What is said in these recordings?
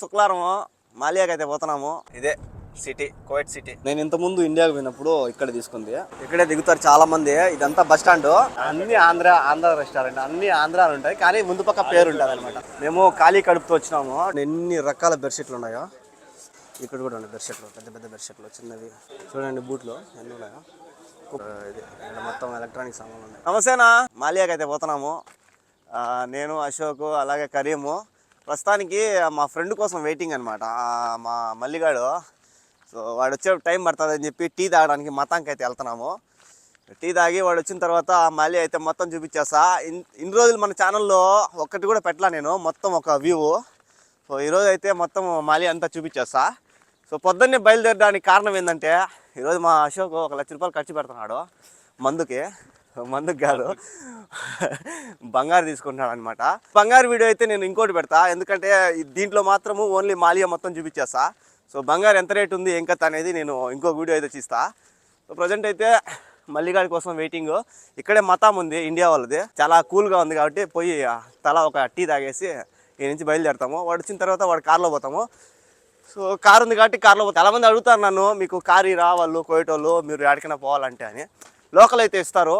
శుక్రవారం మాలియాకి అయితే పోతున్నాము. ఇదే సిటీ కోవిడ్ సిటీ నేను ఇంత ముందు ఇండియాకి పోయినప్పుడు ఇక్కడ తీసుకుంది. ఇక్కడే దిగుతారు చాలా మంది ఇదంతా బస్ స్టాండ్ అన్ని ఆంధ్ర ఆంధ్ర రెస్టారెంట్ అన్ని ఆంధ్రాలు ఉంటాయి. కానీ ముందు పక్క పేరు ఉంటుంది అనమాట మేము ఖాళీ కడుపుతో వచ్చినాము. ఎన్ని రకాల బెడ్షీట్లు ఉన్నాయో? ఇక్కడ కూడా ఉన్నాయి బెడ్షీట్లు పెద్ద పెద్ద బెడ్షీట్లు చిన్నవి. చూడండి బూట్లు. ఎన్ని ఉన్నాయో? ఇది మొత్తం ఎలక్ట్రానిక్ సామాన్లు ఉన్నాయి. నమస్తేనా? మాలియాకి అయితే పోతున్నాము నేను అశోక్ అలాగే కరీము. ప్రస్తుతానికి మా ఫ్రెండ్ కోసం వెయిటింగ్ అనమాట మా మల్లిగాడు. సో వాడు వచ్చే టైం పడుతుందని చెప్పి టీ తాగడానికి మతానికి అయితే వెళ్తున్నాము. టీ తాగి వాడు వచ్చిన తర్వాత మళ్ళీ అయితే మొత్తం చూపించేస్తా. ఇన్ ఇన్ని రోజులు మన ఛానల్లో ఒక్కటి కూడా పెట్టలా నేను మొత్తం ఒక వ్యూ సో ఈరోజు అయితే మొత్తం మళ్ళీ అంతా చూపించేస్తా. సో పొద్దున్నే బయలుదేరడానికి కారణం ఏంటంటే ఈరోజు మా అశోక్ ఒక లక్ష రూపాయలు ఖర్చు పెడుతున్నాడు మందుకి. మందుకు కాదు. బంగారు తీసుకుంటున్నాడు అనమాట బంగారు వీడియో అయితే నేను ఇంకోటి పెడతా. ఎందుకంటే దీంట్లో మాత్రము ఓన్లీ మాలియా మొత్తం చూపించేస్తా. సో బంగారు ఎంత రేట్ ఉంది ఏం కథ అనేది నేను ఇంకో వీడియో అయితే తీస్తా. సో ప్రజెంట్ అయితే మల్లిగాడి కోసం వెయిటింగ్ ఇక్కడే మతాం ఉంది ఇండియా వాళ్ళది. చాలా కూల్గా ఉంది కాబట్టి పోయి తల ఒక టీ తాగేసి ఈ నుంచి బయలుదేరుతాము. వాడు వచ్చిన తర్వాత వాడు కార్లో పోతాము. సో కార్ ఉంది కాబట్టి కార్లో పోతాం. చాలామంది అడుగుతారు నన్ను మీకు కారు రా వాళ్ళు కోయటోళ్ళు మీరు ఎక్కడికైనా పోవాలంటే అని. లోకల్ అయితే ఇస్తారు.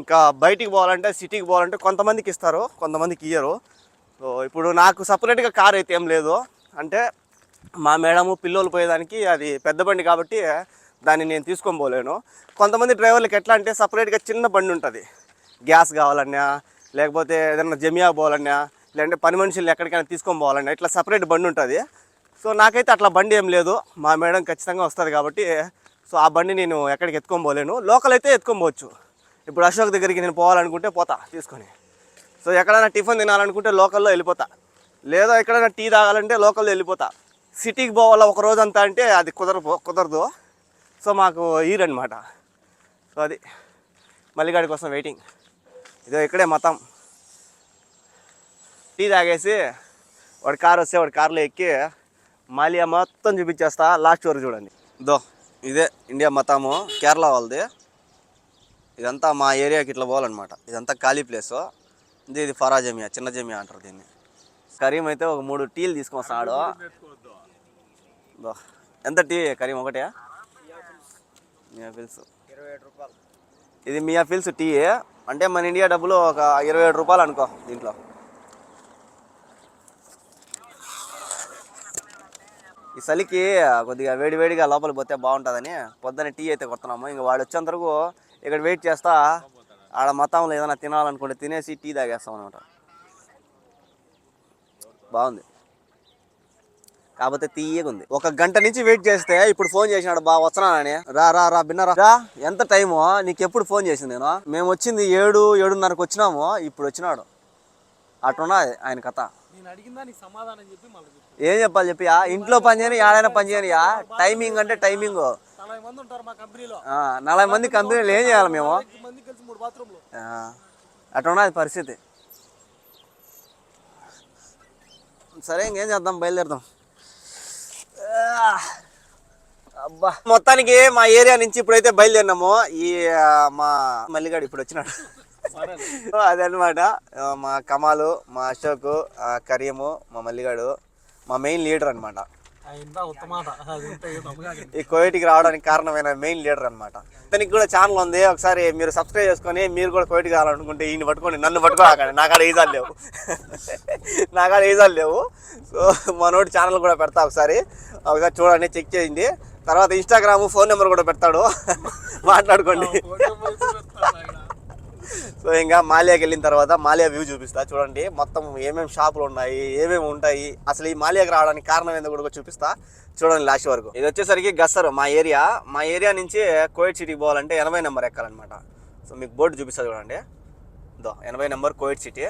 ఇంకా బయటికి పోవాలంటే సిటీకి పోవాలంటే కొంతమందికి ఇస్తారు కొంతమందికి ఇయ్యరు. సో ఇప్పుడు నాకు సపరేట్గా కార్ అయితే ఏం లేదు. అంటే మా మేడము పిల్లోలు పోయేదానికి అది పెద్ద బండి కాబట్టి దాన్ని నేను తీసుకొని పోలేను. కొంతమంది డ్రైవర్లకు ఎట్లా అంటే సపరేట్గా చిన్న బండి ఉంటుంది. గ్యాస్ కావాలన్నా లేకపోతే ఏదైనా జమియా పోవాలన్నా లేదంటే పని మనుషులు ఎక్కడికైనా తీసుకొని పోవాలన్నా ఇట్లా సపరేట్ బండి ఉంటుంది. సో నాకైతే అట్లా బండి ఏం లేదు. మా మేడం ఖచ్చితంగా వస్తుంది కాబట్టి సో ఆ బండి నేను ఎక్కడికి ఎత్తుకొని పోలేను. లోకల్ అయితే ఎత్తుకొని పోవచ్చు. ఇప్పుడు అశోక్ దగ్గరికి నేను పోవాలనుకుంటే పోతా తీసుకొని. సో ఎక్కడైనా టిఫిన్ తినాలనుకుంటే లోకల్లో వెళ్ళిపోతా. లేదా ఎక్కడైనా టీ తాగాలంటే లోకల్లో వెళ్ళిపోతా. సిటీకి పోవాలా ఒక రోజు అంతా అంటే అది కుదరపో కుదరదు. సో మాకు ఈరనమాట సో అది. మల్లిగాడి కోసం వెయిటింగ్. ఇదో ఇక్కడే మతం. టీ తాగేసి వాడి కారు వస్తే వాడి కార్లో ఎక్కి మాలియా మొత్తం చూపించేస్తా. లాస్ట్ వరకు చూడండి. దో ఇదే ఇండియా మతాము కేరళ వాళ్ళది. ఇదంతా మా ఏరియాకి ఇట్లా పోవాలన్నమాట. ఇదంతా ఖాళీ ప్లేస్. ఇది ఇది ఫరా జమియా చిన్న జమియా అంటారు దీన్ని. కరీం అయితే ఒక మూడు టీలు తీసుకొని వస్తాడు. ఎంత టీ కరీం ఒకటే? మియా ఫిల్స్. ఇది మియా ఫిల్స్ టీ. అంటే మన ఇండియా డబ్బులు ఒక ఇరవై ఏడు రూపాయలు అనుకో దీంట్లో. ఈ చలికి కొద్దిగా వేడి వేడిగా లోపలికి పోతే బాగుంటుందని పొద్దున్న టీ అయితే కొడుతున్నాము ఇంకా వాడు వచ్చేంతవరకు ఇక్కడ వెయిట్ చేస్తా. ఆడ మతంలో ఏదైనా తినాలనుకుంటే తినేసి టీ తాగేస్తాం అనమాట బాగుంది. కాకపోతే తీయగా ఉంది ఒక గంట నుంచి వెయిట్ చేస్తే ఇప్పుడు ఫోన్ చేసినాడు బా వస్తున్నానని రా రా రా బిన్నరా రా. ఎంత టైము? నీకు ఎప్పుడు ఫోన్ చేసింది నేను? మేము వచ్చింది ఏడు ఏడున్నరకు వచ్చినాము ఇప్పుడు వచ్చినాడు. అట్టున్నది ఆయన కథ. చెప్పి చెప్పు. ఏం చెప్పాలి చెప్పియా ఇంట్లో పని చేయని ఏడైనా పని చేయనియా? టైమింగ్ అంటే టైమింగ్. నలభై మంది ఉంటారు మా కంపెనీలో. నలభై మంది కంపెనీలు ఏం చేయాలి మేము? మంది కలిసి మూడు బాత్రూమ్లు ఆ, అట్టున్నది పరిస్థితి. సరే ఇంకేం చేద్దాం బయలుదేరదాం. అబ్బా మొత్తానికి మా ఏరియా నుంచి ఇప్పుడైతే బయలుదేరినాము. ఈ మా మల్లిగాడు ఇప్పుడు వచ్చినాడు. అదనమాట మా కమాలు మా అశోక్ ఆ, కరీము మా మల్లిగాడు మా మెయిన్ లీడర్ అనమాట ఈ కోవిడ్కి రావడానికి కారణమైన మెయిన్ లీడర్ అనమాట ఇతనికి కూడా ఛానల్ ఉంది. ఒకసారి మీరు సబ్స్క్రైబ్ చేసుకొని మీరు కూడా కోవిడ్ కావాలనుకుంటే ఈయన పట్టుకోండి నన్ను పట్టుకోకండి నాకాడ ఈజాలు లేవు. నాకాడ ఈజాలు లేవు. సో మనోడి ఛానల్ కూడా పెడతా ఒకసారి. ఒకసారి చూడండి చెక్ చేయండి. తర్వాత ఇన్స్టాగ్రామ్ ఫోన్ నెంబర్ కూడా పెడతాడు. మాట్లాడుకోండి. సో ఇంకా మాలియాకి వెళ్ళిన తర్వాత మాలియా వ్యూ చూపిస్తా. చూడండి మొత్తం ఏమేమి షాపులు ఉన్నాయి ఏమేమి ఉంటాయి అసలు ఈ మాలియాకి రావడానికి కారణం ఏందో కూడా చూపిస్తా. చూడండి లాస్ట్ వరకు. ఇది వచ్చేసరికి గస్సర్ మా ఏరియా. మా ఏరియా నుంచి కోయిట్ సిటీకి పోవాలంటే ఎనభై నెంబర్ ఎక్కాలన్నమాట. సో మీకు బోర్డు చూపిస్తా చూడండి. దో ఎనభై నెంబర్ కోయిట్ సిటీ.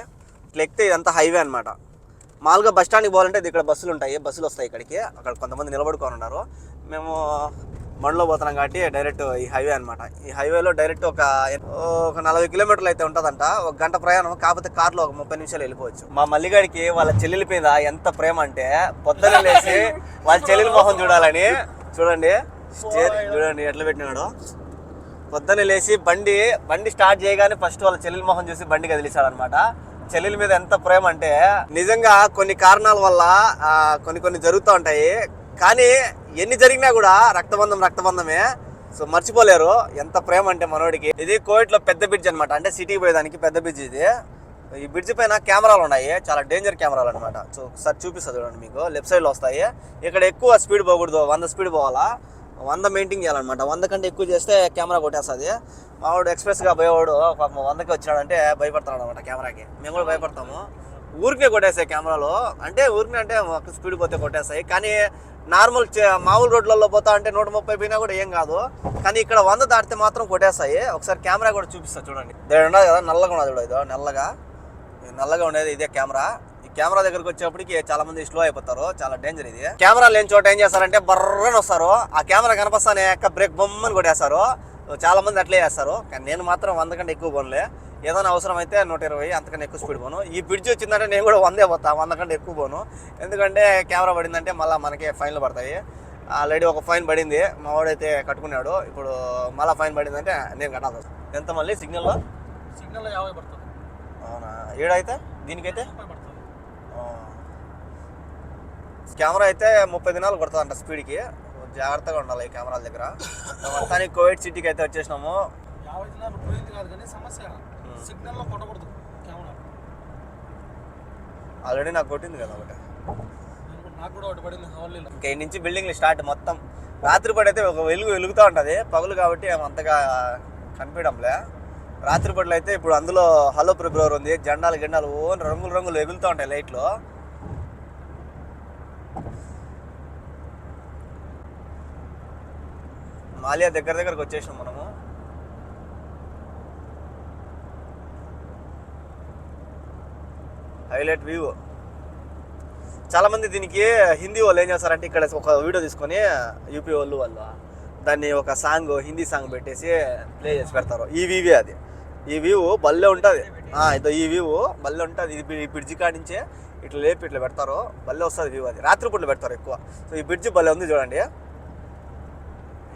ఇట్లా ఎక్కితే ఇదంతా హైవే అనమాట మామూలుగా బస్ స్టాండ్కి పోవాలంటే ఇది ఇక్కడ బస్సులు ఉంటాయి బస్సులు వస్తాయి ఇక్కడికి. అక్కడ కొంతమంది నిలబడుకొని ఉన్నారు. మేము బండ్లో పోతున్నాం కాబట్టి డైరెక్ట్ ఈ హైవే అనమాట ఈ హైవేలో డైరెక్ట్ ఒక ఒక నలభై కిలోమీటర్లు అయితే ఉంటుందంట. ఒక గంట ప్రయాణం కాకపోతే కార్లో ఒక ముప్పై నిమిషాలు వెళ్ళిపోవచ్చు. మా మల్లిగాడికి వాళ్ళ చెల్లెల మీద ఎంత ప్రేమ అంటే పొద్దున లేచి వాళ్ళ చెల్లెల మొహం చూడాలని చూడండి చూడండి ఎట్లా పెట్టినాడు. పొద్దున లేచి బండి బండి స్టార్ట్ చేయగానే ఫస్ట్ వాళ్ళ చెల్లెల మొహం చూసి బండి కదిలిచాడనమాట అనమాట చెల్లెల మీద ఎంత ప్రేమ అంటే నిజంగా కొన్ని కారణాల వల్ల కొన్ని కొన్ని జరుగుతూ ఉంటాయి. కానీ ఎన్ని జరిగినా కూడా రక్తబంధం రక్తబంధమే. సో మర్చిపోలేరు. ఎంత ప్రేమ అంటే మనోడికి. ఇది కోవిడ్లో పెద్ద బ్రిడ్జ్ అనమాట అంటే సిటీకి పోయేదానికి పెద్ద బ్రిడ్జ్ ఇది. ఈ బ్రిడ్జ్ పైన కెమెరాలు ఉన్నాయి. చాలా డేంజర్ కెమెరాలు అనమాట సో ఒకసారి చూపిస్తుంది చూడండి మీకు. లెఫ్ట్ సైడ్లో వస్తాయి. ఇక్కడ ఎక్కువ స్పీడ్ పోకూడదు. వంద స్పీడ్ పోవాలా? వంద మెయింటైన్ చేయాలన్నమాట. వంద కంటే ఎక్కువ చేస్తే కెమెరా కొట్టేస్తుంది. మావాడు ఎక్స్ప్రెస్గా పోయేవాడు. పాపం వందకి వచ్చాడంటే భయపడతాడు అనమాట కెమెరాకి. మేము కూడా భయపడతాము. ఊరికే కొట్టేస్తాయి కెమెరాలో. అంటే ఊరికే అంటే స్పీడ్ పోతే కొట్టేస్తాయి. కానీ నార్మల్ మామూలు రోడ్లలో పోతా అంటే నూట ముప్పై పోయినా కూడా ఏం కాదు. కానీ ఇక్కడ వంద దాటితే మాత్రం కొట్టేస్తాయి. ఒకసారి కెమెరా కూడా చూపిస్తా చూడండి. ఇక్కడ ఉన్నది కదా నల్లగా ఉన్నది చూడ ఇదో నల్లగా. నల్లగా ఉండేది ఇదే కెమెరా. ఈ కెమెరా దగ్గరకు వచ్చేప్పటికి చాలా మంది స్లో అయిపోతారు చాలా డేంజర్ ఇది. కెమెరా లేని చోట ఏం చేస్తారంటే బర్రని వస్తారు. ఆ కెమెరా కనపస్తానే ఎక్క బ్రేక్ బొమ్మని కొట్టేస్తారు. చాలా మంది అట్లే చేస్తారు. కానీ నేను మాత్రం వంద కంటే ఎక్కువ కొనలే. ఏదైనా అవసరం అయితే నూట ఇరవై అంతకన్నా ఎక్కువ స్పీడ్ పోను. ఈ బ్రిడ్జ్ వచ్చిందంటే నేను కూడా వందే పోతా వంద కంటే ఎక్కువ పోను. ఎందుకంటే కెమెరా పడిందంటే మళ్ళీ మనకి ఫైన్లు పడతాయి. ఆల్రెడీ ఒక ఫైన్ పడింది మా వాడైతే కట్టుకున్నాడు. ఇప్పుడు మళ్ళీ ఫైన్ పడిందంటే నేను వస్తుంది. ఎంత మళ్ళీ సిగ్నల్లో సిగ్నల్ యాభై పడుతుంది. అవునా? ఏడైతే? దీనికైతే? కెమెరా అయితే ముప్పై దినాలు కొడుతుందంట స్పీడ్కి జాగ్రత్తగా ఉండాలి ఈ కెమెరాల దగ్గర. మొత్తానికి కోవిడ్ సిటీకి అయితే వచ్చేసినాము. యాభై దినాలు పోయింది కాదు కానీ సమస్య. సిగ్నల్లో కొట్టకూడదు. కెమెరా. ఆల్రెడీ నాకు కొట్టింది కదా ఒకటి. నాకు కూడా ఒకటి పడింది ఇంకా నుంచి బిల్డింగ్లు స్టార్ట్ మొత్తం. రాత్రిపూట అయితే ఒక వెలుగు వెలుగుతూ ఉంటుంది. పగులు కాబట్టి అంతగా కనిపించడంలే రాత్రిపూటలో అయితే ఇప్పుడు అందులో హలో ఫిబ్రవరి ఉంది. జెండాలు గిండాలు ఓన్ రంగులు రంగులు ఎగులుతూ ఉంటాయి లైట్లు. మాలియా దగ్గర దగ్గరకు వచ్చేసినాం మనము. Highlight view. చాలా మంది దీనికి హిందీ వాళ్ళు ఏం చేస్తారంటే ఇక్కడ ఒక వీడియో తీసుకొని యూపీ వాళ్ళు వాళ్ళు దాన్ని ఒక సాంగ్ హిందీ సాంగ్ పెట్టేసి ప్లే చేసి పెడతారు. ఈ వీవే అది? ఈ వ్యూ భలే ఉంటుంది. ఇదో ఈ వ్యూ భలే ఉంటుంది. ఇది ఈ బ్రిడ్జి కాడి నుంచే ఇట్లా లేపి ఇట్లా పెడతారు. భలే వస్తుంది వ్యూ అది. రాత్రిపూట్లు పెడతారు ఎక్కువ. సో ఈ బ్రిడ్జి భలే ఉంది చూడండి.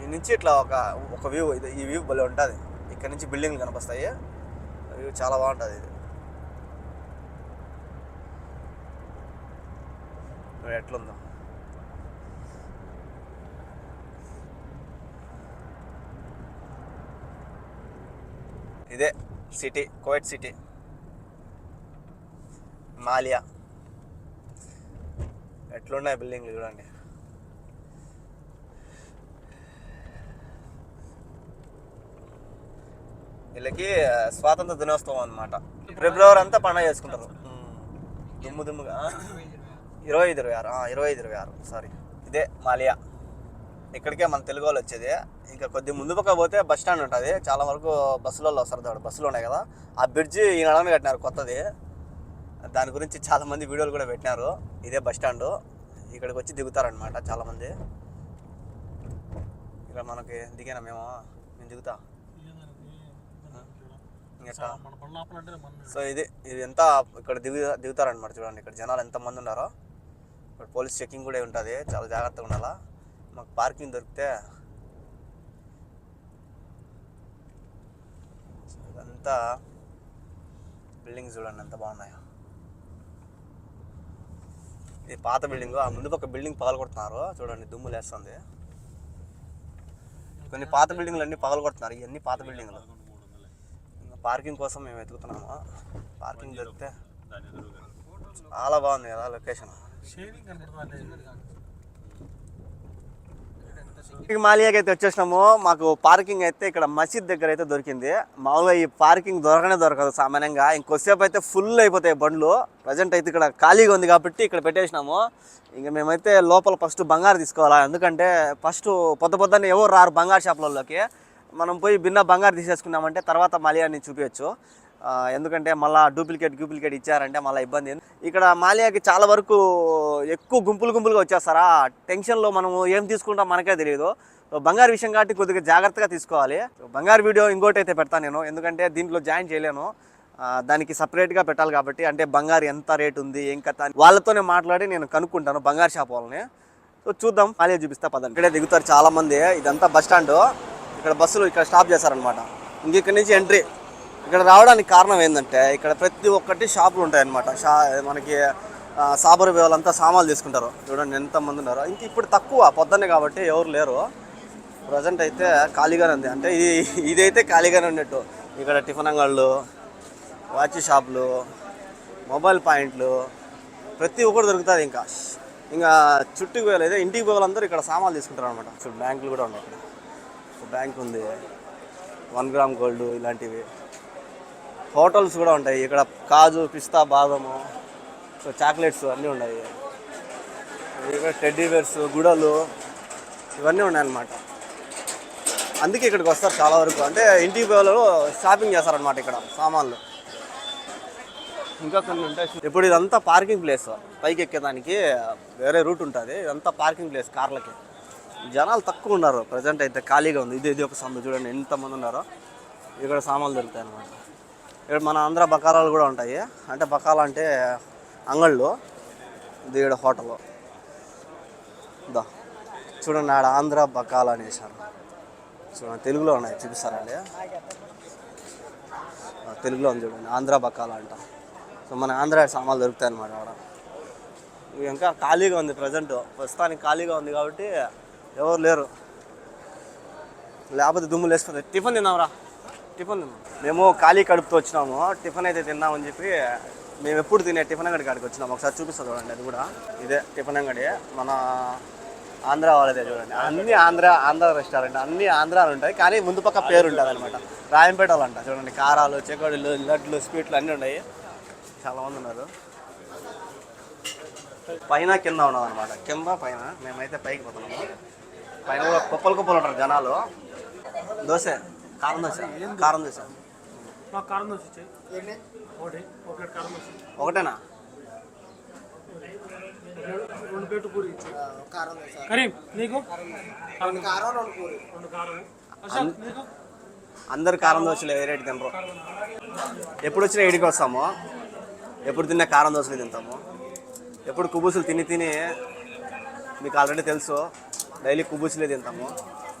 ఈ నుంచి ఇట్లా ఒక ఒక వ్యూ ఇది ఈ వ్యూ భలే ఉంటుంది. ఇక్కడ నుంచి బిల్డింగ్లు కనిపిస్తాయి. వ్యూ చాలా బాగుంటుంది ఇది. ఎట్లుందో? ఇదే సిటీ కోవిడ్ సిటీ. మాలియా. ఎట్లున్నాయి బిల్డింగ్లు చూడండి. వీళ్ళకి స్వాతంత్ర దినోత్సవం అన్నమాట. ఫిబ్రవరి అంతా పండగ చేసుకుంటారు. దుమ్ము దుమ్ముగా. ఇరవై ఐదు ఇరవై ఆరు ఆ, ఇరవై ఐదు ఇరవై ఆరు సారీ ఇదే మాలియా. ఇక్కడికే మన తెలుగు వాళ్ళు వచ్చేది. ఇంకా కొద్ది ముందు పక్క పోతే బస్ స్టాండ్ ఉంటుంది. చాలా వరకు బస్సులలో వస్తారు దాడు బస్సులు ఉన్నాయి కదా. ఆ బ్రిడ్జి ఈ నడవని కట్టినారు కొత్తది. దాని గురించి చాలా మంది వీడియోలు కూడా పెట్టినారు. ఇదే బస్ స్టాండ్. ఇక్కడికి వచ్చి దిగుతారనమాట చాలా మంది. ఇక్కడ మనకి దిగానా మేము? నేను దిగుతా. సో ఇది ఇది ఎంత ఇక్కడ దిగు దిగుతారనమాట చూడండి. ఇక్కడ జనాలు ఎంత మంది ఉన్నారో. ఇక్కడ పోలీస్ చెకింగ్ కూడా ఉంటుంది. చాలా జాగ్రత్తగా ఉండాలా? మాకు పార్కింగ్ దొరికితే ఇదంతా బిల్డింగ్ చూడండి ఎంత బాగున్నాయో. ఇది పాత బిల్డింగ్. ఆ ముందు పక్క బిల్డింగ్ పగలగొడుతున్నారు. చూడండి దుమ్ము లేస్తుంది. కొన్ని పాత బిల్డింగ్లు అన్ని పగలగొడుతున్నారు. ఇవన్నీ పాత బిల్డింగ్లు. ఇంకా పార్కింగ్ కోసం మేము వెతుకుతున్నాము. పార్కింగ్ దొరికితే చాలా బాగుంది కదా లొకేషన్. షేరింగ్ మాలియాకి అయితే వచ్చేసినాము. మాకు పార్కింగ్ అయితే ఇక్కడ మసీద్ దగ్గర అయితే దొరికింది. మామూలుగా ఈ పార్కింగ్ దొరకనే దొరకదు సామాన్యంగా. ఇంకొద్దిసేపు అయితే ఫుల్ అయిపోతాయి బండ్లు. ప్రజెంట్ అయితే ఇక్కడ ఖాళీగా ఉంది కాబట్టి ఇక్కడ పెట్టేసినాము. ఇంకా మేమైతే లోపల ఫస్ట్ బంగారు తీసుకోవాలా? ఎందుకంటే ఫస్ట్ పొద్ద పొద్దున్న ఎవరు రారు బంగారు షాపులలోకి. మనం పోయి భిన్న బంగారు తీసేసుకున్నామంటే తర్వాత మాలియాని చూపించచ్చు ఎందుకంటే మళ్ళీ డూప్లికేట్ డూప్లికేట్ ఇచ్చారంటే మళ్ళీ ఇబ్బంది. ఇక్కడ మాలియాకి చాలా వరకు ఎక్కువ గుంపులు గుంపులుగా వచ్చేస్తారా? టెన్షన్లో మనము ఏం తీసుకుంటాం మనకే తెలియదు. సో బంగారు విషయం కాబట్టి కొద్దిగా జాగ్రత్తగా తీసుకోవాలి. బంగారు వీడియో ఇంకోటి అయితే పెడతాను నేను. ఎందుకంటే దీంట్లో జాయిన్ చేయలేను. దానికి సపరేట్గా పెట్టాలి కాబట్టి అంటే బంగారు ఎంత రేట్ ఉంది ఏం కథ అని వాళ్ళతోనే మాట్లాడి నేను కనుక్కుంటాను బంగారు షాప్ వాళ్ళని. సో చూద్దాం. మాలియా చూపిస్తా పదండి. ఇక్కడే దిగుతారు చాలామంది. ఇదంతా బస్ స్టాండ్. ఇక్కడ బస్సులు ఇక్కడ స్టాప్ చేశారనమాట ఇంక ఇక్కడ నుంచి ఎంట్రీ. ఇక్కడ రావడానికి కారణం ఏంటంటే ఇక్కడ ప్రతి ఒక్కటి షాపులు ఉంటాయన్నమాట. షా మనకి ఆ, సాబర్ వాళ్ళంతా సామాన్లు తీసుకుంటారు. చూడండి ఎంతమంది ఉన్నారు. ఇంక ఇప్పుడు తక్కువ పొద్దున్నే కాబట్టి ఎవరు లేరు. ప్రజెంట్ అయితే ఖాళీగానే ఉంది. అంటే ఇది ఇదైతే ఖాళీగానే ఉన్నట్టు. ఇక్కడ టిఫిన్ అంగళ్ళు వాచ్ షాపులు మొబైల్ పాయింట్లు ప్రతి ఒక్కటి దొరుకుతుంది ఇంకా. ఇంకా చుట్టుకు పోయలేదు ఇంటికి పోవాలందరూ ఇక్కడ సామాన్లు తీసుకుంటారు అనమాట చూడు బ్యాంకులు కూడా ఉన్నాయి ఇక్కడ. బ్యాంక్ ఉంది. వన్ గ్రామ్ గోల్డ్ ఇలాంటివి. హోటల్స్ కూడా ఉంటాయి. ఇక్కడ కాజు పిస్తా బాదము సో చాక్లెట్స్ అన్నీ ఉన్నాయి. ఇక్కడ టెడ్డీ బేర్స్ గుడలు ఇవన్నీ ఉన్నాయన్నమాట. అందుకే ఇక్కడికి వస్తారు చాలా వరకు. అంటే ఇంటికి పోయే షాపింగ్ చేస్తారనమాట ఇక్కడ సామాన్లు. ఇంకా కొన్ని ఉంటాయి. ఇప్పుడు ఇదంతా పార్కింగ్ ప్లేస్ పైకి ఎక్కేదానికి వేరే రూట్ ఉంటుంది. ఇదంతా పార్కింగ్ ప్లేస్ కార్లకి. జనాలు తక్కువ ఉన్నారు. ప్రజెంట్ అయితే ఖాళీగా ఉంది. ఇది ఇది ఒక సందు చూడండి. ఎంతమంది ఉన్నారో. ఇక్కడ సామాన్లు దొరుకుతాయి అన్నమాట ఇక్కడ మన ఆంధ్ర బకారాలు కూడా ఉంటాయి. అంటే బకాల అంటే అంగళ్ళు. దీడ హోటల్. దా చూడండి ఆడ ఆంధ్ర బకాలా అనేసారు చూడండి తెలుగులో ఉన్నాయి చూపిస్తారండి. తెలుగులో ఉంది చూడండి ఆంధ్ర బకాలా అంట. సో మన ఆంధ్ర సామాన్లు దొరుకుతాయి అన్నమాట ఆడ ఇంకా ఖాళీగా ఉంది ప్రజెంట్. ప్రస్తుతానికి ఖాళీగా ఉంది కాబట్టి ఎవరు లేరు. లేకపోతే దుమ్ములు వేసుకుంటారు టిఫిన్ తిన్నాంరా టిఫిన్? మేము ఖాళీ కడుపుతో వచ్చినాము. టిఫిన్ అయితే తిన్నామని చెప్పి మేము ఎప్పుడు తినే టిఫిన్ అంగడి కాడికి వచ్చినాము. ఒకసారి చూపిస్తాం చూడండి అది కూడా. ఇదే టిఫిన్ అంగడి. మన ఆంధ్ర వాళ్ళదే చూడండి. అన్ని ఆంధ్ర ఆంధ్ర రెస్టారెంట్ అన్ని ఆంధ్రాలు ఉంటాయి. కానీ ముందు పక్క పేరు ఉంటుంది అనమాట రాయంపేట వాళ్ళు అంట చూడండి. కారాలు చెకోడీలు లడ్లు స్వీట్లు అన్నీ ఉన్నాయి. చాలా మంది ఉన్నారు. పైన కింద ఉన్నాం అనమాట కింద పైన. మేమైతే పైకి పోతున్నాము. పైన కూడా కుప్పలు కుప్పలు ఉంటారు జనాలు. దోశ. కారం దోశ కారం దోశ. నాకు కారం దోశ ఇచ్చాయి. ఒకటి ఒకటి కారం దోశ. ఒకటేనా? రెండు ప్లేట్లు పూరి ఇచ్చాయి. కరీం నీకు? కారం కారం రెండు పూరి. రెండు కారం అశోక్ నీకు? అందరు కారం దోశలు ఏ రేటు తినరు? ఎప్పుడు వచ్చినా ఇడికి వస్తాము. ఎప్పుడు తిన్నా కారం దోశలు తింటాము. ఎప్పుడు కుబూసులు తిని తిని మీకు ఆల్రెడీ తెలుసు డైలీ కుబూసులే తింటాము.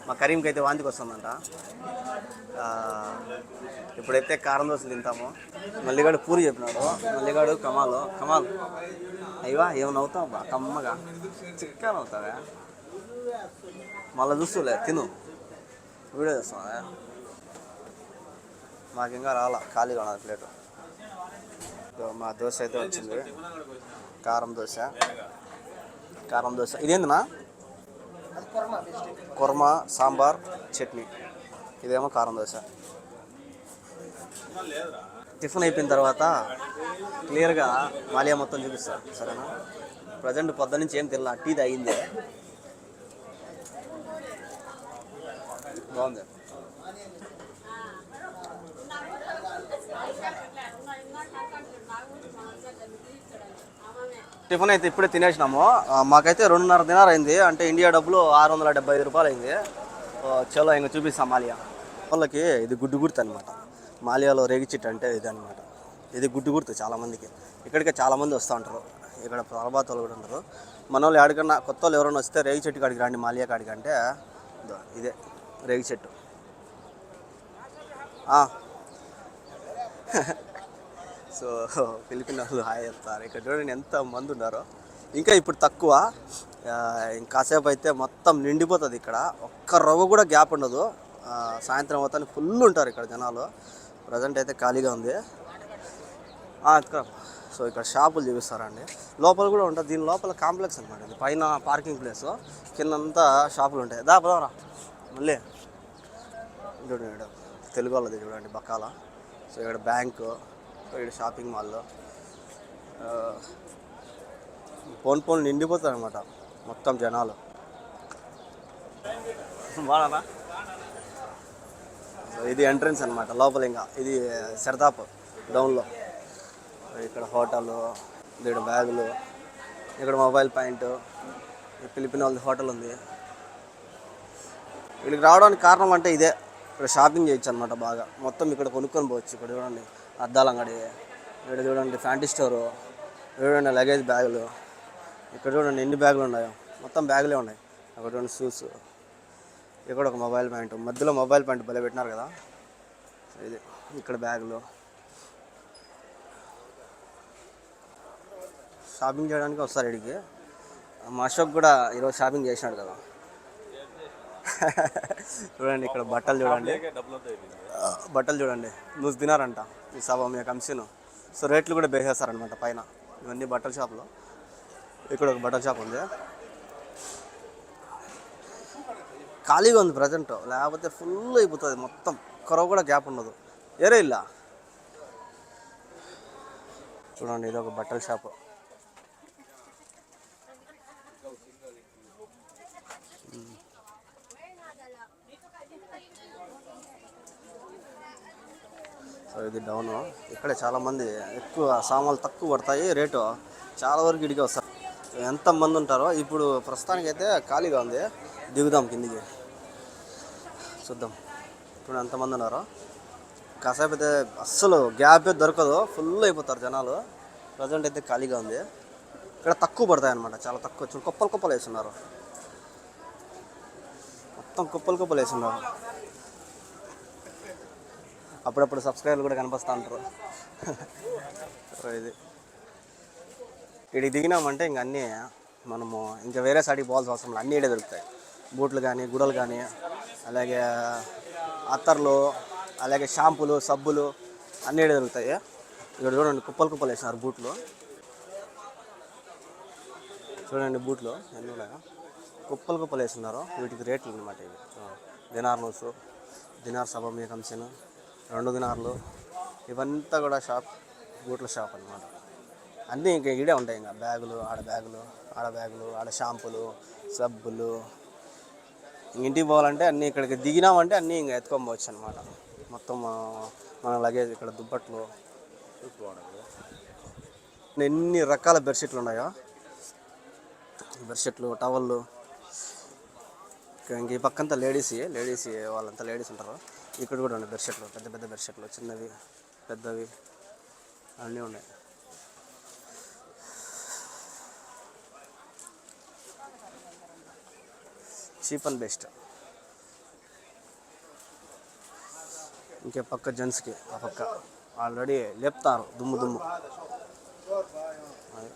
మా కరీంకి అయితే వాంతికి వస్తుందంట. ఇప్పుడైతే కారం దోశలు తింటాము. మల్లిగాడు పూరి చెప్పినాడు. మల్లిగాడు కమాలు. కమాల్. అయ్యవా ఏమైనా అవుతావు బా? కమ్మగా. చిక్కగా అవుతావా మళ్ళీ చూస్తులే తిను. వీడియో చేస్తావా మాకు ఇంకా రాలా ఖాళీగా ఉన్నది ప్లేటు. మా దోశ అయితే వచ్చింది. కారం దోశ. కారం దోశ. ఇదేందినా? కుర్మా సాంబార్ చట్నీ. ఇదేమో కారం దోశ. టిఫిన్ అయిపోయిన తర్వాత క్లియర్గా మాలియా మొత్తం చూపిస్తారు సరేనా? ప్రజెంట్ పొద్దు నుంచి ఏం తినలా టీ తాగింది. బాగుంది. టిఫిన్ అయితే ఇప్పుడే తినేసినాము. మాకైతే రెండున్నర దినార్ అయింది. అంటే ఇండియా డబ్బులు ఆరు వందల డెబ్బై ఐదు రూపాయలు అయింది. ఓ, చలో ఇంకా చూపిస్తాం మాలియా. వాళ్ళకి ఇది గుడ్డు గుర్తు అనమాట మాలియాలో రేగి చెట్టు అంటే ఇది అనమాట ఇది గుడ్డు గుర్తు చాలామందికి ఇక్కడికే చాలామంది వస్తూ ఉంటారు. ఇక్కడ ప్రభాత్ వాళ్ళు కూడా ఉంటారు. మన వాళ్ళు ఎక్కడికన్నా కొత్త వాళ్ళు ఎవరైనా వస్తే రేగి చెట్టు కాడికి రండి మాలియా కాడికి అంటే ఇదే రేగి చెట్టు. సో ఫిలిపిన్ వాళ్ళు హాయ్ చెప్తారు. ఇక్కడ చూడండి ఎంత మంది ఉన్నారో. ఇంకా ఇప్పుడు తక్కువ. ఇంకాసేపు అయితే మొత్తం నిండిపోతుంది ఇక్కడ. ఒక్క రవ్వ కూడా గ్యాప్ ఉండదు. సాయంత్రం అవుతానే ఫుల్ ఉంటారు ఇక్కడ జనాలు. ప్రజెంట్ అయితే ఖాళీగా ఉంది. ఆ, సో ఇక్కడ షాపులు చూపిస్తారండి. లోపల కూడా ఉంటుంది. దీని లోపల కాంప్లెక్స్ అనమాట ఇది. పైన పార్కింగ్ ప్లేస్. కిందంతా షాపులు ఉంటాయి. దా పదవరా మళ్ళీ. చూడండి తెలుగు వాళ్ళది చూడండి బకాల. సో ఇక్కడ బ్యాంకు. ఇక్కడ షాపింగ్ మాల్లో. ఫోన్ ఫోన్ నిండిపోతారు అనమాట మొత్తం జనాలు. బాగా ఇది ఎంట్రన్స్ అనమాట లోపల ఇంకా. ఇది సరదాప్ డౌన్లో ఇక్కడ హోటల్ ఇక్కడ బ్యాగులు ఇక్కడ మొబైల్ పాయింట్ ఫిలిపిన్ వాళ్ళది హోటల్ ఉంది. ఇక్కడికి రావడానికి కారణం అంటే ఇదే. ఇక్కడ షాపింగ్ చేయొచ్చు అనమాట బాగా. మొత్తం ఇక్కడ కొనుక్కొని పోవచ్చు ఇక్కడ చూడండి. అద్దాల అంగడి ఇక్కడ చూడండి ఫ్యాంటీ స్టోరు ఇక్కడ చూడండి లగేజ్ బ్యాగులు ఇక్కడ చూడండి ఎన్ని బ్యాగులు ఉన్నాయో. మొత్తం బ్యాగులే ఉన్నాయి. అక్కడ చూడండి షూస్ ఇక్కడ ఒక మొబైల్ ప్యాంట్ మధ్యలో మొబైల్ ప్యాంట్ భలే పెట్టినారు కదా. ఇది ఇక్కడ బ్యాగులు. షాపింగ్ చేయడానికి వస్తారు ఇడికి మా అశోక్ కూడా ఈరోజు షాపింగ్ చేసినాడు కదా. చూడండి ఇక్కడ బట్టలు చూడండి. బట్టలు చూడండి. నువ్వు తినారంట ఈ సభ మీ కంసీను. సో రేట్లు కూడా బేసేస్తారనమాట పైన. ఇవన్నీ బట్టల షాప్లో. ఇక్కడ ఒక బట్టల షాప్ ఉంది. ఖాళీగా ఉంది ప్రజెంట్. లేకపోతే ఫుల్ అయిపోతుంది మొత్తం. కరవ కూడా గ్యాప్ ఉండదు. ఏరే ఇల్లా చూడండి ఇది ఒక బట్టల షాప్. సో ఇది డౌన్ ఇక్కడ చాలామంది ఎక్కువ సామాన్లు తక్కువ పడతాయి. రేటు చాలా వరకు ఇడికి వస్తారు. ఎంతమంది ఉంటారో ఇప్పుడు ప్రస్తుతానికి అయితే ఖాళీగా ఉంది. దిగుదాం కిందికి. చూద్దాం. ఇప్పుడు ఎంతమంది ఉన్నారో. కాసేపు అయితే అస్సలు గ్యాపే దొరకదు. ఫుల్ అయిపోతారు జనాలు. ప్రజెంట్ అయితే ఖాళీగా ఉంది. ఇక్కడ తక్కువ పడతాయి అనమాట చాలా తక్కువ. చూడు కుప్పలు కుప్పలు వేస్తున్నారు. మొత్తం కుప్పలు కుప్పలు వేస్తున్నారు. అప్పుడప్పుడు సబ్స్క్రైబర్లు కూడా కనిపిస్తూ ఉంటారు ఇది. ఇక్కడికి దిగినామంటే ఇంక అన్నీ మనము ఇంకా వేరే సైడ్కి పోవాల్సిన అవసరం లేదు. అన్నీ ఇడే దొరుకుతాయి. బూట్లు కానీ గుడలు కానీ అలాగే అత్తర్లు అలాగే షాంపూలు సబ్బులు అన్నీ ఇడే దొరుకుతాయి. ఇక్కడ చూడండి కుప్పలు కుప్పలు వేసినారు బూట్లు. చూడండి బూట్లు అన్నీ కూడా. కుప్పలు కుప్పలు వేస్తున్నారు వీటికి రేట్లు అనమాట ఇవి. దినార్ నోసు దినార్ సభ మీ కంసిన రెండు దినార్లు ఇవంతా కూడా షాప్ బూట్ల షాప్ అనమాట అన్నీ ఇంకా ఈడే ఉంటాయి ఇంకా. బ్యాగులు ఆడ బ్యాగులు ఆడ బ్యాగులు ఆడ షాంపులు సబ్బులు. ఇంటికి పోవాలంటే అన్నీ ఇక్కడికి దిగినామంటే అన్నీ ఇంకా ఎత్తుకొని అనమాట మొత్తం మన లగేజ్ ఇక్కడ దుప్పట్లు. ఎన్ని రకాల బెడ్షీట్లు ఉన్నాయో. బెడ్షీట్లు టవళ్ళు ఇంక ఈ పక్కంతా లేడీస్ లేడీస్ వాళ్ళంతా లేడీస్ ఉంటారు. ఇక్కడ కూడా ఉన్నాయి బెడ్షీట్లు పెద్ద పెద్ద బెడ్షీట్లు చిన్నవి పెద్దవి అన్నీ ఉన్నాయి. Cheap and best. ఇంకే పక్క జెంట్స్కి ఆ పక్క. ఆల్రెడీ లేపుతారు దుమ్ము దుమ్ము. అది.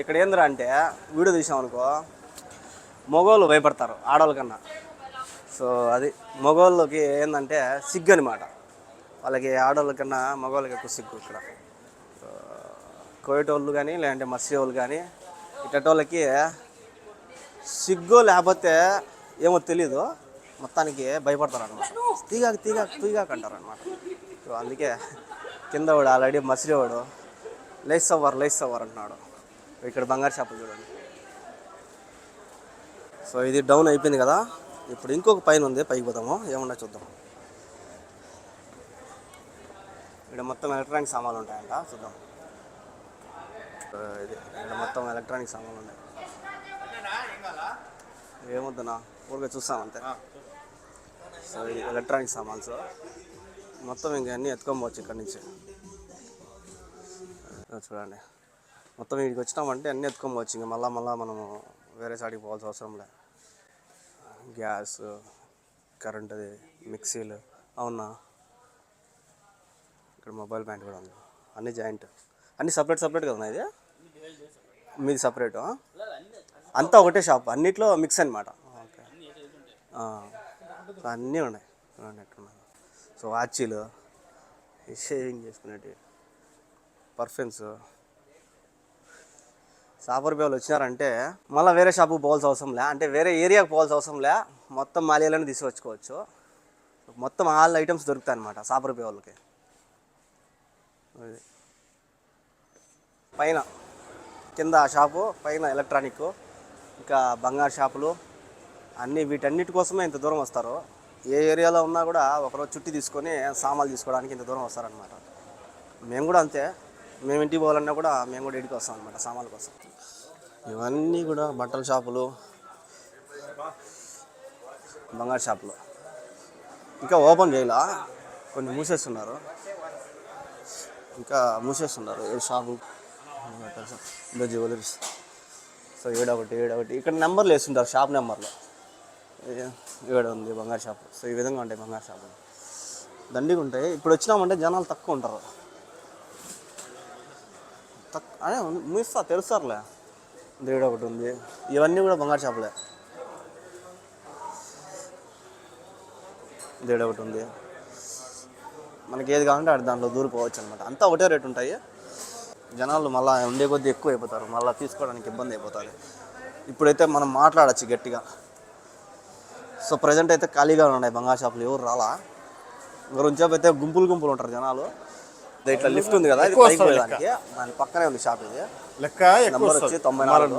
ఇక్కడ ఏందిరా అంటే వీడియో తీసామనుకో మగవాళ్ళు భయపడతారు ఆడవాళ్ళ కన్నా. సో అది మగవాళ్ళకి ఏంటంటే సిగ్గు అనమాట వాళ్ళకి ఆడవాళ్ళ కన్నా మగవాళ్ళకి ఎక్కువ సిగ్గు ఇక్కడ. సో కోయట వాళ్ళు కానీ లేదంటే మత్స్య వాళ్ళు కానీ ఇటోళ్ళకి సిగ్గు లేకపోతే ఏమో తెలీదు. మొత్తానికి భయపడతారు అనమాట తీగాక తీగాక తీగాక అంటారు అనమాట సో అందుకే కింద వాడు ఆల్రెడీ మసిరేవాడు లేస్ అవ్వరు లేస్ అవ్వరు అంటున్నాడు. ఇక్కడ బంగారు షాపులు చూడండి. సో ఇది డౌన్ అయిపోయింది కదా. ఇప్పుడు ఇంకొక పైన ఉంది పైకి పోదాము. ఏమన్నా చూద్దాం. ఇక్కడ మొత్తం ఎలక్ట్రానిక్ సామాన్లు ఉంటాయంట చూద్దాం. ఇది ఇక్కడ మొత్తం ఎలక్ట్రానిక్ సామాన్లు ఉన్నాయి. ఏమొద్దునా ఊరికే చూస్తాం అంతే. సో ఇది ఎలక్ట్రానిక్ సామాన్స్ మొత్తం ఇంకా అన్నీ ఎత్తుకోవచ్చు ఇక్కడ నుంచి. చూడండి. మొత్తం ఇక్కడికి వచ్చినామంటే అన్నీ ఎత్తుకోవచ్చు ఇంకా మళ్ళీ మళ్ళీ మనము వేరే సాడికి పోవాల్సిన అవసరం లే. గ్యాస్ కరెంటుది మిక్సీలు అవునా? ఇక్కడ మొబైల్ ప్యాంట్ కూడా ఉంది. అన్నీ జాయింట్. అన్నీ సపరేట్ సపరేట్ కదా ఇది? మీది సపరేట్ అంతా ఒకటే షాప్ అన్నిట్లో మిక్స్ అనమాట ఓకే. అన్నీ ఉన్నాయి. చూడండి ఎట్లున్నాయి సో వాచీలు షేవింగ్ చేసుకునేటివి. పర్ఫ్యూమ్స్ సాపర్ పేలు వచ్చినారంటే మళ్ళీ వేరే షాపుకి పోవాల్సిన అవసరం లే. అంటే వేరే ఏరియాకి పోవాల్సిన అవసరం లే. మొత్తం మాలియాలను తీసుకొచ్చుకోవచ్చు మొత్తం ఆల్ ఐటమ్స్ దొరుకుతాయి అనమాట సాఫర్ పే వాళ్ళకి. పైన కింద షాపు పైన ఎలక్ట్రానిక్ ఇంకా బంగారు షాపులు అన్నీ వీటన్నిటి కోసమే ఇంత దూరం వస్తారు. ఏ ఏరియాలో ఉన్నా కూడా ఒకరోజు చుట్టి తీసుకొని సామాన్లు తీసుకోవడానికి ఇంత దూరం వస్తారనమాట మేము కూడా అంతే. మేము ఇంటికి పోవాలన్నా కూడా మేము కూడా ఇంటికి వస్తాం అనమాట సామాన్ల కోసం. ఇవన్నీ కూడా బట్టల షాపులు బంగారు షాపులు. ఇంకా ఓపెన్ చేయాల? కొన్ని మూసేస్తున్నారు. ఇంకా మూసేస్తున్నారు. ఏ షాపు ఇంకా జ్యువెలరీస్. సో ఏడొకటి ఏడొకటి. ఇక్కడ నెంబర్లు వేస్తుంటారు షాప్ నెంబర్లో. ఏడు ఉంది బంగారు షాపు. సో ఈ విధంగా ఉంటాయి బంగారు షాపులు. దండిగా ఉంటాయి. ఇప్పుడు వచ్చినామంటే జనాలు తక్కువ ఉంటారు. తక్కువ అదే మూస్తా తెలుస్తారులే. దేవుడు ఒకటి ఉంది. ఇవన్నీ కూడా బంగారు చేపలే దేవుడు ఒకటి ఉంది. మనకి ఏది కావాలంటే అది దాంట్లో దూరిపోవచ్చు అనమాట అంతా ఒకటే రేట్ ఉంటాయి. జనాలు మళ్ళీ ఉండే కొద్దీ ఎక్కువ అయిపోతారు మళ్ళీ తీసుకోవడానికి ఇబ్బంది అయిపోతుంది ఇప్పుడైతే మనం మాట్లాడచ్చు గట్టిగా. సో ప్రజెంట్ అయితే ఖాళీగా ఉన్నాయి బంగారు షాపులు. ఎవరు రాలా? గురించి అయితే గుంపులు గుంపులు ఉంటారు జనాలు. ఇట్లా లిఫ్ట్ ఉంది కదా ఇది పైకి పోయేదానికి. దాని పక్కనే ఉంది షాప్ ఇది. లెక్క నంబర్ వచ్చి తొంభై నాలుగు.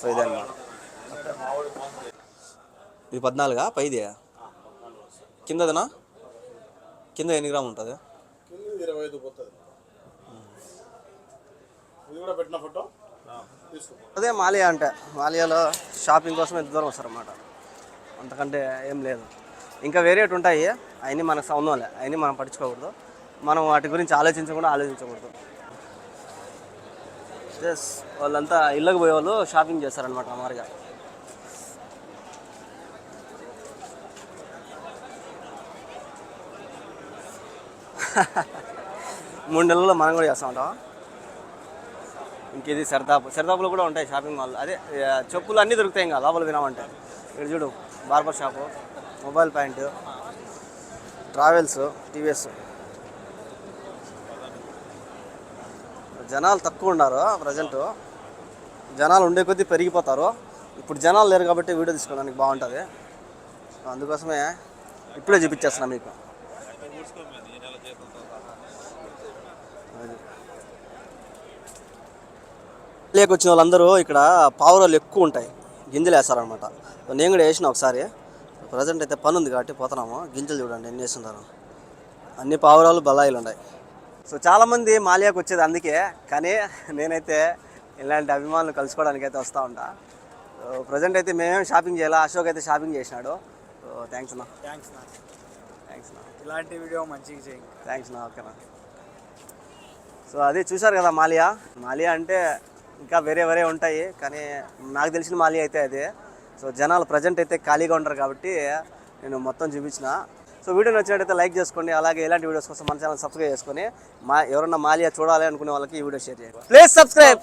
సో ఇదే అన్నమాట. ఇది పద్నాలుగా? పైది? కిందదనా? కింద ఎన్ని గ్రాములు ఉంటుంది? ఇరవై ఐదు పోతుంది. ఇది కూడా పెట్టిన ఫోటో? తీసుకో అదే మాలియా అంటే. మాలియాలో షాపింగ్ కోసం ఎంత దూరం వస్తారన్నమాట. అంతకంటే ఏం లేదు. ఇంకా వేరేటి ఉంటాయి. అవన్నీ మనకు సౌందంలే అవన్నీ మనం పట్టించుకోకూడదు. మనం వాటి గురించి ఆలోచించకుండా ఆలోచించకూడదు. ఎస్ వాళ్ళంతా ఇళ్ళకి పోయే వాళ్ళు షాపింగ్ చేస్తారనమాట అమారుగా మూడు నెలల్లో మనం కూడా చేస్తూ ఉంటాం ఇంకేది సరదాపు సరదాపులో కూడా ఉంటాయి షాపింగ్ మాల్ అదే చెప్పులు అన్నీ దొరుకుతాయి ఇంకా లోపల వినామంటే. ఇక్కడ చూడు barber shop mobile pant travels TVS జనాలు తక్కువ ఉన్నారు ప్రజెంట్. జనాలు ఉండే కొద్దీ పెరిగిపోతారు. ఇప్పుడు జనాలు లేరు కాబట్టి వీడియో తీసుకోవడానికి బాగుంటుంది. అందుకోసమే ఇప్పుడే చూపించేస్తున్నా మీకు. లేక వచ్చిన వాళ్ళందరూ ఇక్కడ పావురాలు ఎక్కువ ఉంటాయి. గింజలు వేస్తారనమాట నేను కూడా వేసిన ఒకసారి. ప్రజెంట్ అయితే పని ఉంది కాబట్టి పోతున్నాము. గింజలు చూడండి ఎన్ని వేస్తున్నారు అన్ని పావురాలు బలాయిలు ఉన్నాయి. సో చాలామంది మాలియాకు వచ్చేది అందుకే కానీ నేనైతే ఇలాంటి అభిమానులు కలుసుకోవడానికి అయితే వస్తూ ఉంటా. ప్రజెంట్ అయితే మేమేం షాపింగ్ చేయాలి? అశోక్ అయితే షాపింగ్ చేసినాడు. సో థ్యాంక్స్ అన్న. థ్యాంక్స్ నా థ్యాంక్స్ అన్న. ఇలాంటి వీడియో మంచిగా చేయండి థ్యాంక్స్ నా ఓకేనా సో అది చూశారు కదా మాలియా. మాలియా అంటే ఇంకా వేరే వేరే ఉంటాయి కానీ నాకు తెలిసిన మాలియా అయితే అదే. సో జనాలు ప్రజెంట్ అయితే ఖాళీగా ఉంటారు కాబట్టి నేను మొత్తం చూపించిన. సో వీడియో నచ్చినట్టయితే లైక్ చేసుకోండి అలాగే ఇలాంటి వీడియోస్ కోసం మన ఛానల్ సబ్స్క్రైబ్ చేసుకొని మా ఎవరన్నా మాలియా చూడాలి అనుకునే వాళ్ళకి ఈ వీడియో షేర్ చేయండి. Please subscribe.